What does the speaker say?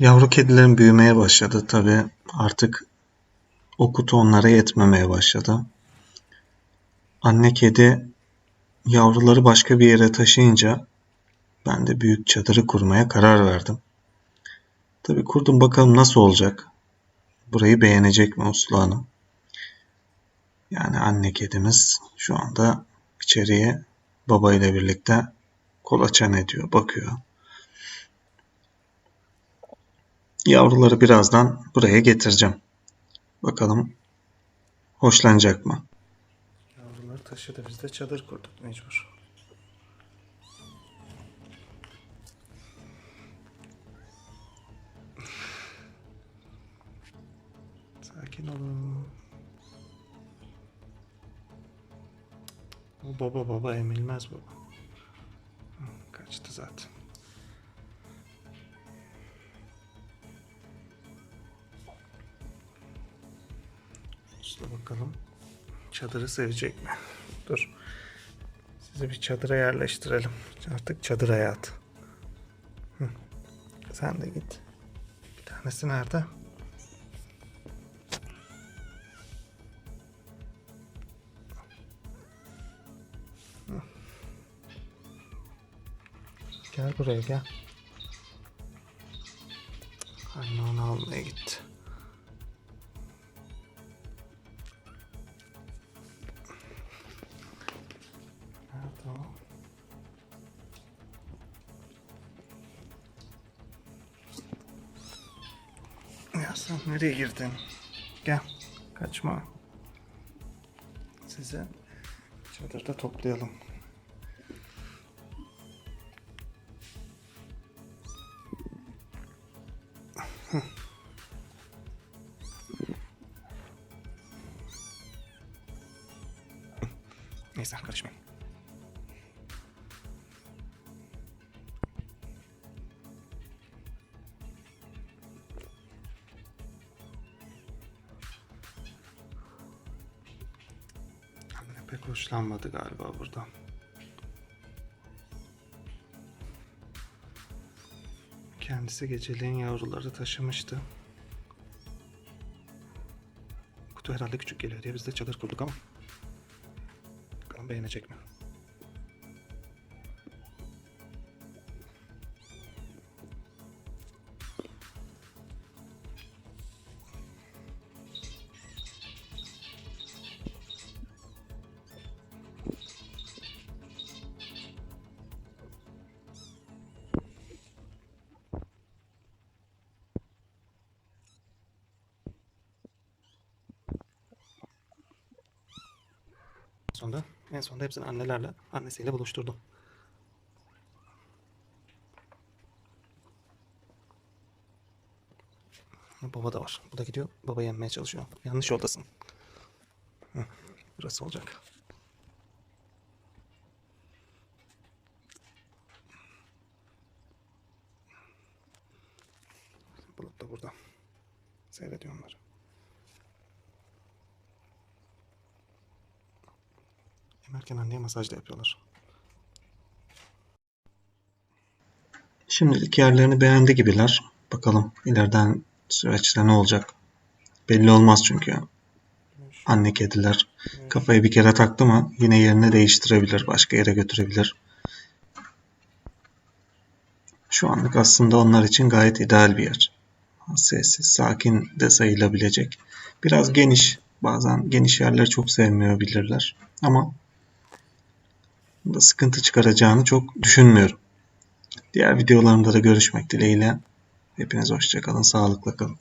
Yavru kedilerin büyümeye başladı tabii. Artık o kutu onlara yetmemeye başladı. Anne kedi yavruları başka bir yere taşıyınca ben de büyük çadırı kurmaya karar verdim. Tabii kurdum bakalım nasıl olacak. Burayı beğenecek mi Uslu Hanım? Yani anne kedimiz şu anda içeriye baba ile birlikte kolaçan ediyor, bakıyor. Yavruları birazdan buraya getireceğim. Bakalım hoşlanacak mı? Yavruları taşıdı. Biz de çadır kurduk mecbur. Sakin olun. O baba baba emilmez baba. Kaçtı zaten. Bakalım çadırı sevecek mi? Dur. Sizi bir çadıra yerleştirelim. Artık çadır hayatı. Hı. Sen de git. Bir tanesi nerede? Hı. Gel buraya gel. Anne onu almaya gitti. Sen nereye girdin? Gel. Kaçma. Sizi çadırda toplayalım. Neyse karışmayın. Pek hoşlanmadı galiba buradan. Kendisi geceleyin yavruları taşımıştı. Kutu herhalde küçük geliyor diye biz de çadır kurduk ama. Bakalım beğenecek mi? Sonunda en sonunda hepsini annelerle annesiyle buluşturdum. Baba da var. Bu da gidiyor. Baba yenmeye çalışıyor. Yanlış yoldasın. Hı, burası olacak. Bulut da burada. Seyrediyor onları. Emerken anneye masaj da yapıyorlar. Şimdilik yerlerini beğendi gibiler. Bakalım ileriden süreçte ne olacak? Belli olmaz çünkü. Anne kediler kafayı bir kere taktı mı yine yerini değiştirebilir, başka yere götürebilir. Şu anlık aslında onlar için gayet ideal bir yer. Sessiz, sakin de sayılabilecek. Biraz geniş, bazen geniş yerleri çok sevmiyor bilirler. Ama sıkıntı çıkaracağını çok düşünmüyorum. Diğer videolarımda da görüşmek dileğiyle. Hepiniz hoşçakalın, sağlıkla kalın.